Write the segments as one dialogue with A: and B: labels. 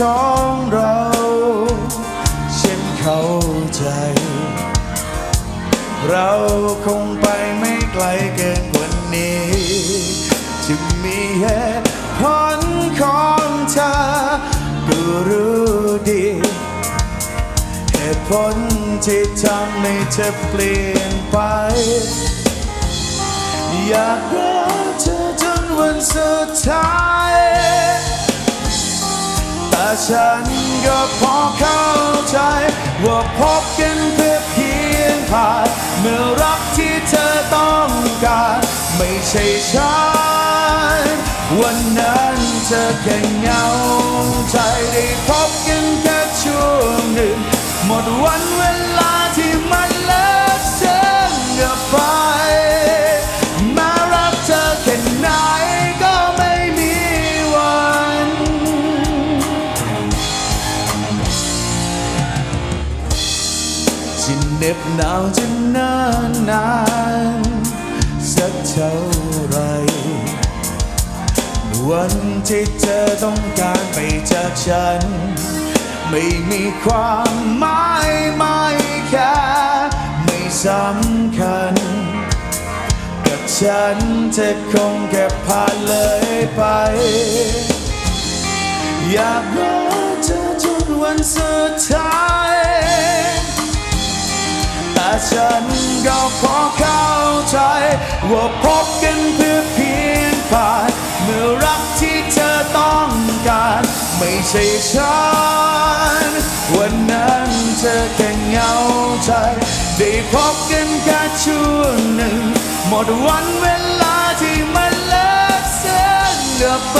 A: สองเรา ฉันเข้าใจ เราคงไปไม่ไกลเกินกว่านี้ จะมีเหตุผลของเธอก็รู้ดี เหตุผลที่ทำให้เธอเปลี่ยนไป อยากรักเธอจนวันสุดท้าย ฉันก็พอเข้าใจ ว่าพบกันเพื่อเพียงผ่าน เมื่อรักที่เธอต้องการ ไม่ใช่ฉัน วันนั้นเธอแค่เหงาใจได้พบกันแค่ช่วงหนึ่ง หมดวันเวลาที่มันเลิกเส้นกับไปมา เหน็บหนาวจะนานนานสักเท่าไร วันที่เธอต้องการไปจากฉัน ไม่มีความหมายไม่แค่ไม่สำคัญ กับฉันเธอคงแค่ผ่านเลยไป อยากรักเธอจนวันสุดท้าย ฉันก็พอเข้าใจ ว่าพบกันเพื่อเพียงผ่าน เมื่อรักที่เธอต้องการ ไม่ใช่ฉัน วันนั้นเธอแค่เหงาใจ ได้พบกันแค่ช่วงหนึ่ง หมดวันเวลาที่มันเลิกเส้นกับไป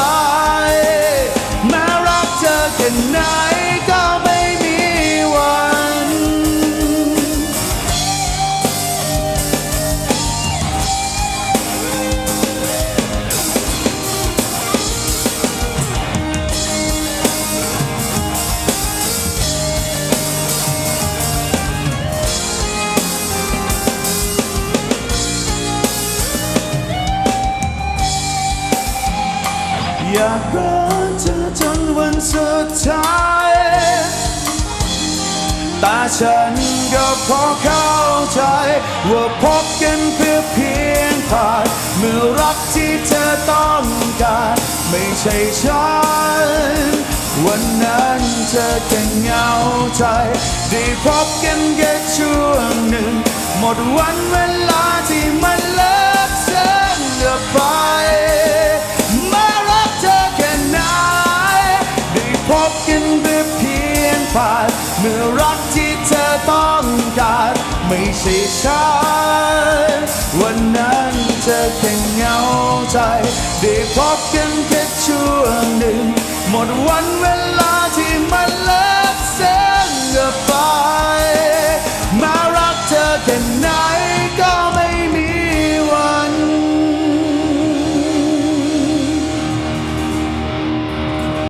A: อยากรักเธอจนวันสุดท้ายแต่ฉันก็พอเข้าใจ ว่าพบกันเพื่อเพียงผ่านเมื่อรักที่เธอต้องการ ไม่ใช่ฉัน วันนั้นเธอแค่เหงาใจ ได้พบกันแค่ช่วงหนึ่ง หมดวันเวลาที่มัน ไม่ใช่ฉันวันนั้นเธอแค่เหงาใจ ได้พบกันแค่ช่วงหนึ่ง หมดวันเวลา